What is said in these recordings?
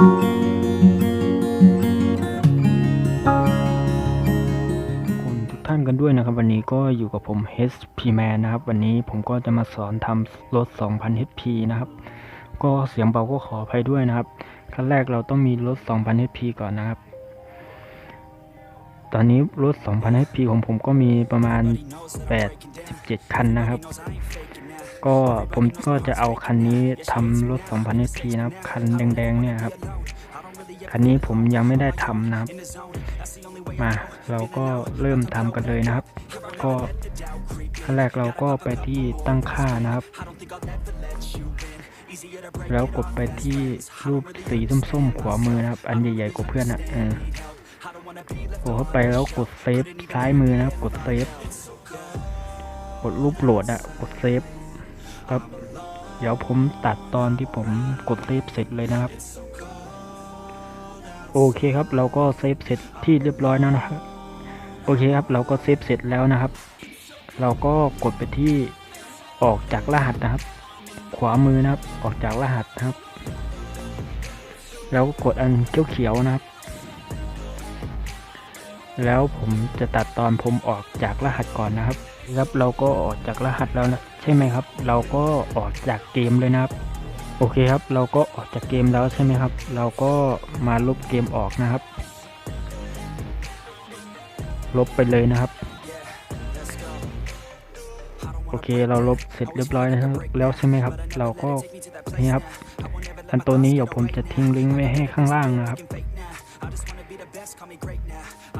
คุณทุกท่านกันด้วยนะครับ วันนี้ก็อยู่กับผม HP Man นะครับ วันนี้ผมก็จะมาสอนทำรถ 2,000 HP นะครับ ก็เสียงเบาก็ขออภัยด้วยนะครับขั้นแรกเราต้องมีรถ 2,000 HP ก่อนนะครับ ตอนนี้รถ 2,000 HP ของผมก็มีประมาณ87คันนะครับ ก็ผมก็จะเอาคันนี้ทำรถ 2,000 HP นะครับ คันแดงๆเนี่ยครับ คันนี้ผมยังไม่ได้ทำนะครับ มาเราก็เริ่มทำกันเลยนะครับ ก็ขั้นแรกเราก็ไปที่ตั้งค่านะครับ แล้วกดไปที่รูปสีส้มๆขวามือนะครับ อันใหญ่ๆกว่าเพื่อนอะเออกดเข้าไปแล้วกดเซฟซ้ายมือนะครับ กดเซฟ กดรูปโหลดอะกดเซฟ ครับ เดี๋ยวผมตัดตอนที่ผมกดเซฟเสร็จเลยนะครับ โอเคครับ เราก็เซฟเสร็จที่เรียบร้อยแล้วนะครับ โอเคครับ เราก็เซฟเสร็จแล้วนะครับ เราก็กดไปที่ออกจากรหัสนะครับ ขวามือนะครับ ออกจากรหัสนะครับ แล้วก็กดอันเขียวๆนะครับแล้วผมจะตัดตอนผมออกจากรหัสก่อนนะครับ ครับเราก็ออกจากรหัสแล้วนะ ใช่ไหมครับ เราก็ออกจากเกมเลยนะครับ โอเคครับ เราก็ออกจากเกมแล้วใช่ไหมครับ เราก็มาลบเกมออกนะครับ ลบไปเลยนะครับ โอเค เราลบเสร็จเรียบร้อยนะครับ แล้วใช่ไหมครับ เราก็นี่ครับอันตัวนี้เดี๋ยวผมจะทิ้งลิงก์ไว้ให้ข้างล่างนะครับ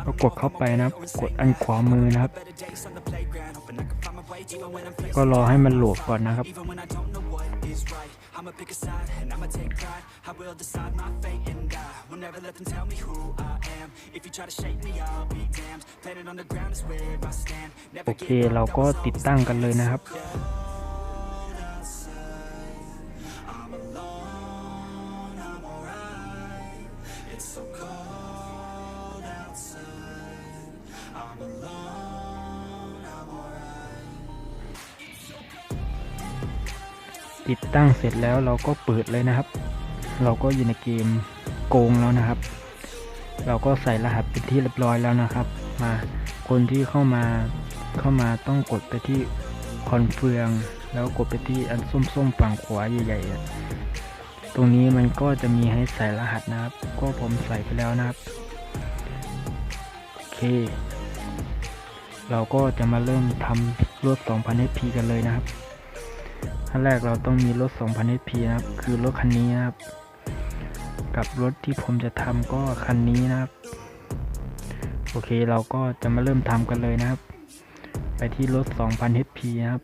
ก็กดเข้าไปนะครับ กดอันขวามือนะครับ ก็รอให้มันโหลดก่อนนะครับ I'ma pick a side and I'ma take pride. I will decide my fate and I will never let them tell me who I am. If you try to shake me, I'll be damned. Planet on the ground is where I stand. โอ Never เคเราก็ติดตั้งกันเลยนะครับ ติดตั้งเสร็จแล้วเราก็เปิดเลยนะครับ เราก็อยู่ในเกมโกงแล้วนะครับ เราก็ใส่รหัสเป็นที่เรียบร้อยแล้วนะครับ มาคนที่เข้ามาเข้ามาต้องกดไปที่คอนเฟือง แล้วกดไปที่อันส้มๆฝั่งขวาใหญ่ๆตรงนี้มันก็จะมีให้ใส่รหัสนะครับ ก็ผมใส่ไปแล้วนะครับโอเค เราก็จะมาเริ่มทำรถ2,000 HP กันเลยนะครับ ขั้นแรกเราต้องมีรถ 2,000 HP นะครับ คือรถคันนี้นะครับ กับรถที่ผมจะทำก็คันนี้นะครับ โอเคเราก็จะมาเริ่มทำกันเลยนะครับ ไปที่รถ 2,000 HP นะครับ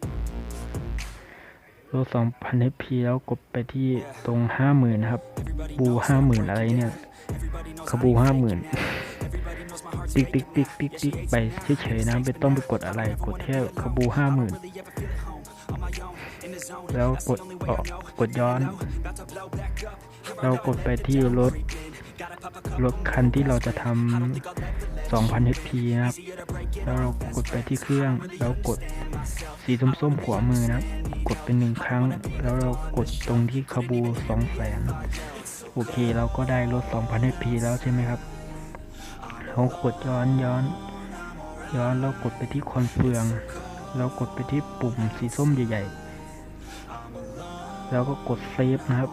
รถ2,000 HP แล้วกดไปที่ตรง 50,000นะครับ บู50,000 อะไรเนี่ยขบู50,000 ติ๊กติ๊กติ๊กติ๊กติ๊กไปเฉยๆนะไม่ต้องไปกดอะไร กดแค่ขบู50,000 แล้วกดออกกดย้อน เรากดไปที่รถรถคันที่เราจะทำ2,000 HP นะครับ แล้วเรากดไปที่เครื่อง แล้วกดสีส้มๆขวามือนะกดเป็นหนึ่งครั้ง แล้วเรากดตรงที่ขบู2แสนโอเค เราก็ได้รถ2,000 HP แล้วใช่ไหมครับเรากดย้อนย้อน ย้อนแล้วกดไปที่คอนเฟือง แล้วกดไปที่ปุ่มสีส้มใหญ่ๆ แล้วก็กดเซฟนะครับ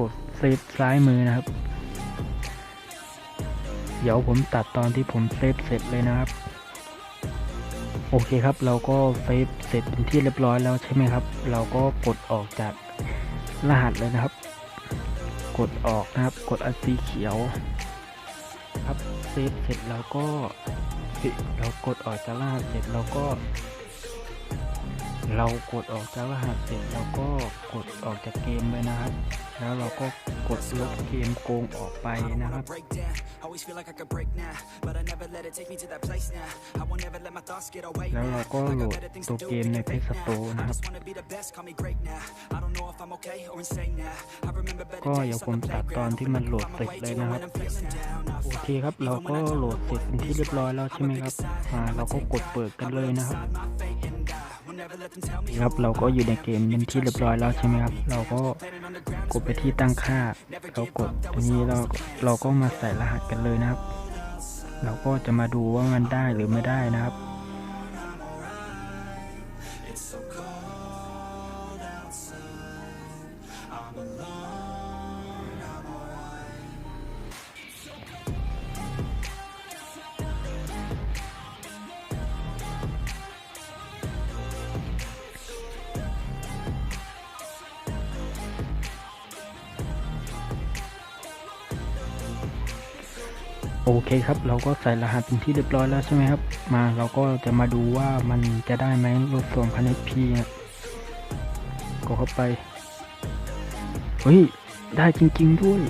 กดเซฟซ้ายมือนะครับ เดี๋ยวผมตัดตอนที่ผมเซฟเสร็จเลยนะครับ โอเคครับ เราก็เซฟเสร็จเป็นที่เรียบร้อยแล้วใช่ไหมครับ เราก็กดออกจากรหัสเลยนะครับ กดออกนะครับ กดอันสีเขียว ครับเซฟเสร็จเราก็เรากดออกจากรหัสเสร็จเราก็ เรากดออกจากรหัสเสร็จเราก็กดออกจากเกมไปนะครับ แล้วเราก็กดลบเกมโกงออกไปนะครับ แล้วเราก็โหลดตัวเกมในเพจสโตนะครับ ก็อย่าผมตัดตอนที่มันโหลดเสร็จเลยนะครับ โอเคครับเราก็โหลดเสร็จเป็นที่เรียบร้อยแล้วใช่ไหมครับ เราก็กดเปิดกันเลยนะครับ ครับเราก็อยู่ในเกมเป็นที่เรียบร้อยแล้วใช่ไหมครับ เราก็กดไปที่ตั้งค่า เรากดตรงนี้เราเราก็มาใส่รหัสกันเลยนะครับ เราก็จะมาดูว่ามันได้หรือไม่ได้นะครับ โอเคครับ เราก็ใส่รหัสเป็นที่เรียบร้อยแล้วใช่ไหมครับ มาเราก็จะมาดูว่ามันจะได้ไหมลดส่วนพัน HP นะก็เข้าไป เฮ้ย ได้จริง ๆ ด้วย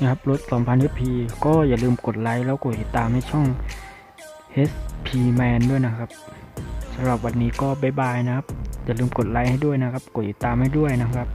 นะครับลด2,000 HP ก็อย่าลืมกดไลค์แล้วกดติดตามให้ช่อง HP Man ด้วยนะครับสำหรับวันนี้ก็บ๊ายบายนะครับ อย่าลืมกดไลค์ให้ด้วยนะครับ กดติดตามให้ด้วยนะครับ